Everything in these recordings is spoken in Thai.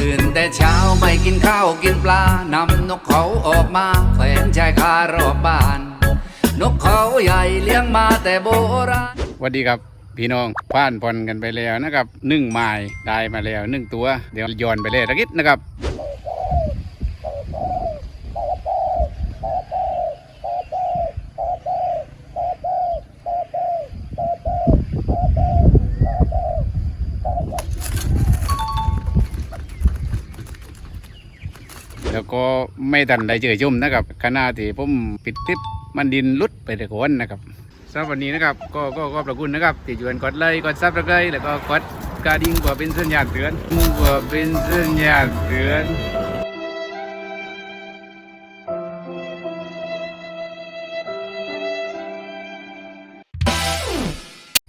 ตื่นแต่เช้าไม่กินข้าวกินปลานำนกเขาออกมาแขวนชายคารอบบ้าน นกเขาใหญ่เลี้ยงมาแต่โบราณสวัสดีครับพี่น้องผ่านพรกันไปแล้วนะครับหนึ่งไม้ได้มาแล้วหนึ่งตัว เดี๋ยวย้อนไปเลยตะกิดนะครับ แล้วก็ไม่ทันได้เจอชมนะครับขณะที่ผมปิดคลิปมันดินลุดไปแต่ก่อนนะครับสำหรับวันนี้นะครับก็ก็ขอบพระคุณนะครับที่ชวนกดไลค์กดซับสไครต์แล้วก็กดกระดิ่งเพื่อเป็นสัญญาณเตือนเพื่อเป็นสัญญาณเตือน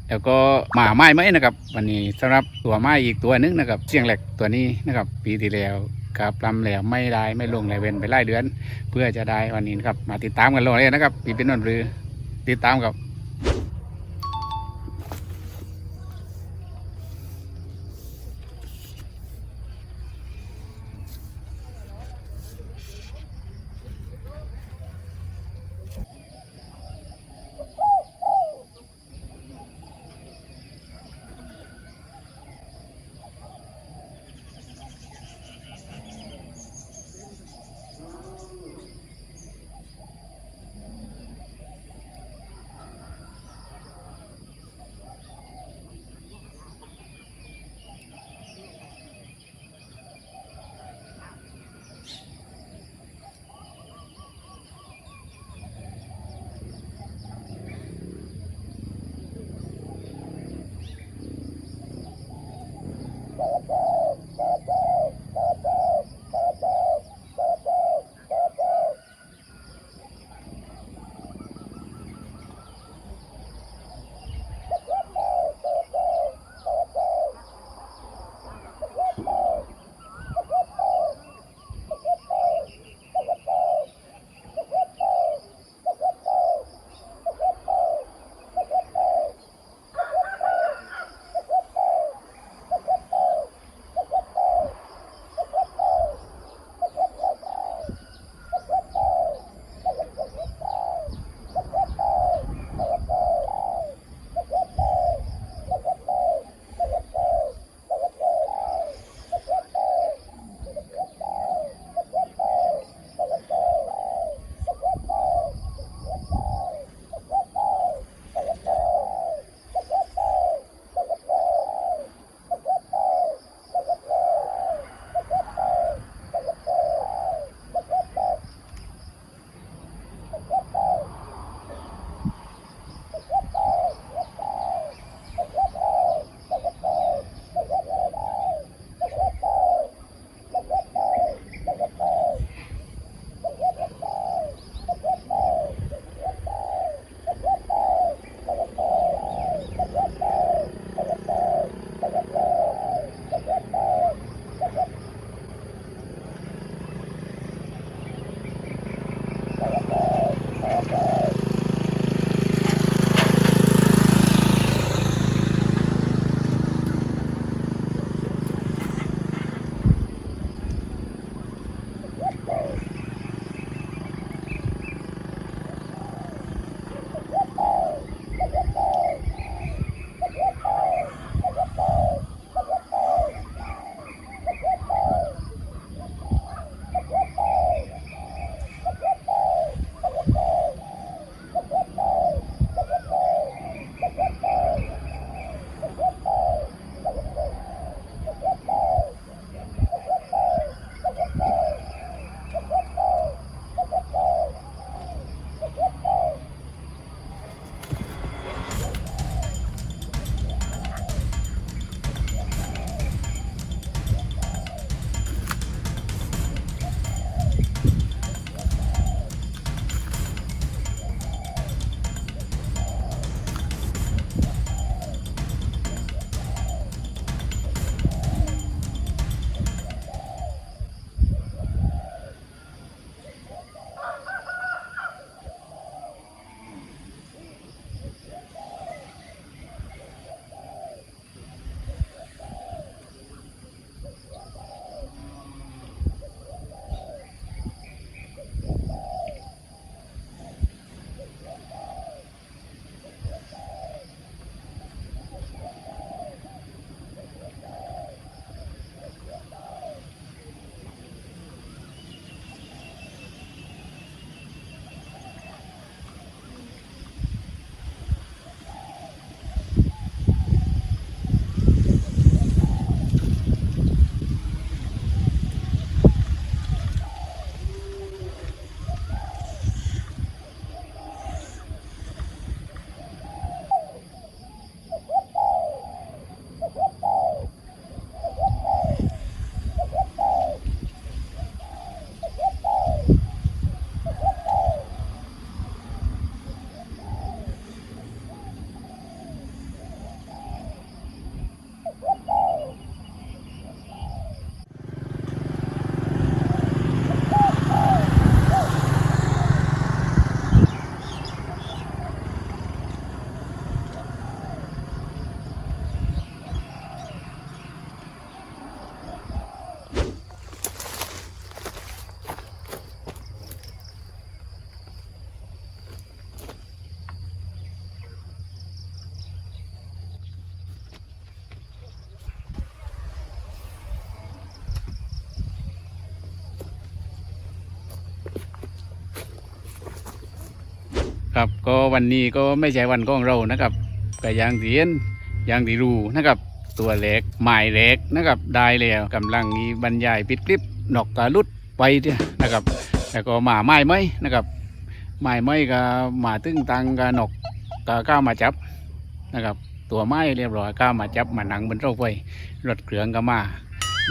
แล้วก็หมาไม้ไหมนะครับ วันนี้สำหรับตัวไม้อีกตัวนึงนะครับเสียงแหลกตัวนี้นะครับ ปีที่แล้ว กับลำแล้วไม่ได้ไม่ลงเลยเว้นไปไล่เดือน เพื่อจะได้วันนี้นะครับ มาติดตามกันเลยนะครับปีเป็นนนหรือติดตามกับ ครับก็วันนี้ก็ไม่ใช่วันของเรานะครับก็อยางที่เห็นอย่างที่รู้นะครับ ตัวเล็กหมายเล็กนะครับ ได้แล้วกำลังมีบรรยายปิดคลิปนอกกาลุดไปเนี่ยนะครับแล้วก็หมาไม้ไหมนะครับไม้ไหมก็หมาตึงตังกานกก็ก้ามาจับนะครับ ตัวไม้เรียบร้อยก้ามาจับมาหนังบนเสาไฟรถเครื่องก็มา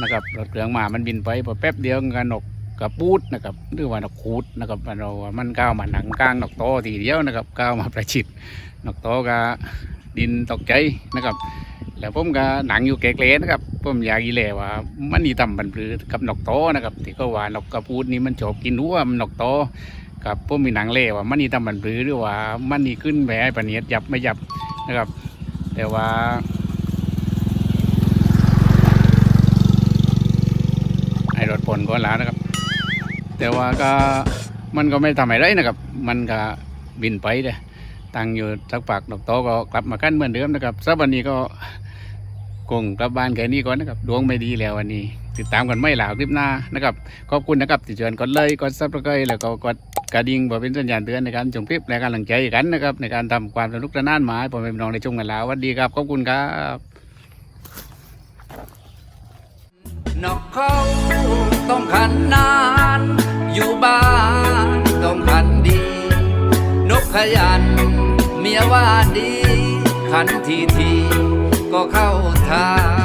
นะครับรถเครื่องมามันบินไปพอแป๊บเดียวกานก กระปูดนะครับหรือว่านกคูดนะครับเรามันก้าวมาหนังกลางนกโตทีเดียวนะครับก้าวมาประชิดนกโตก็ดินตกใจนะครับ แล้วผมก็หนังอยู่เกลๆนะครับผมอยากอีแหลว่า มันนี่ต่ำบันปลือกับนกโตนะครับที่เขาว่านกกระพูดนี่มันชอบกินหัวมันนกโตกับผมมีหนังเล่ว่ามันนี่ต่ำบันปลือหรือว่ามันนี่ขึ้นไปให้ปะเนียดยับไม่ยับนะครับ แต่ว่าไอ้รถปนก็แล้วนะครับ แต่ว่าก็มันก็ไม่ทำอะไรนะครับ มันก็บินไปเลยตั้งอยู่สักปากนกโตก็กลับมากันเหมือนเดิมนะครับสักวันนี้ก็คงกลับบ้านแค่นี้ก่อนนะครับ ดวงไม่ดีแล้ววันนี้ ติดตามกันไม่หลาวคลิปหน้านะครับ ขอบคุณนะครับที่เชิญกดไลค์กดซับสไครต์แล้วก็กดกระดิ่งเพื่อเป็นสัญญาณเตือนในการชมคลิปและการหลังใจกันนะครับ ในการทำความสนุกสนานหมาให้พ่อแม่พี่น้องได้ชมกันแล้วสวัสดีครับ ขอบคุณครับนกเขา ต้องขันนาน อยู่บ้านต้องขันดี นกขยัน เมียว่าดี ขันทีทีก็เข้าทาง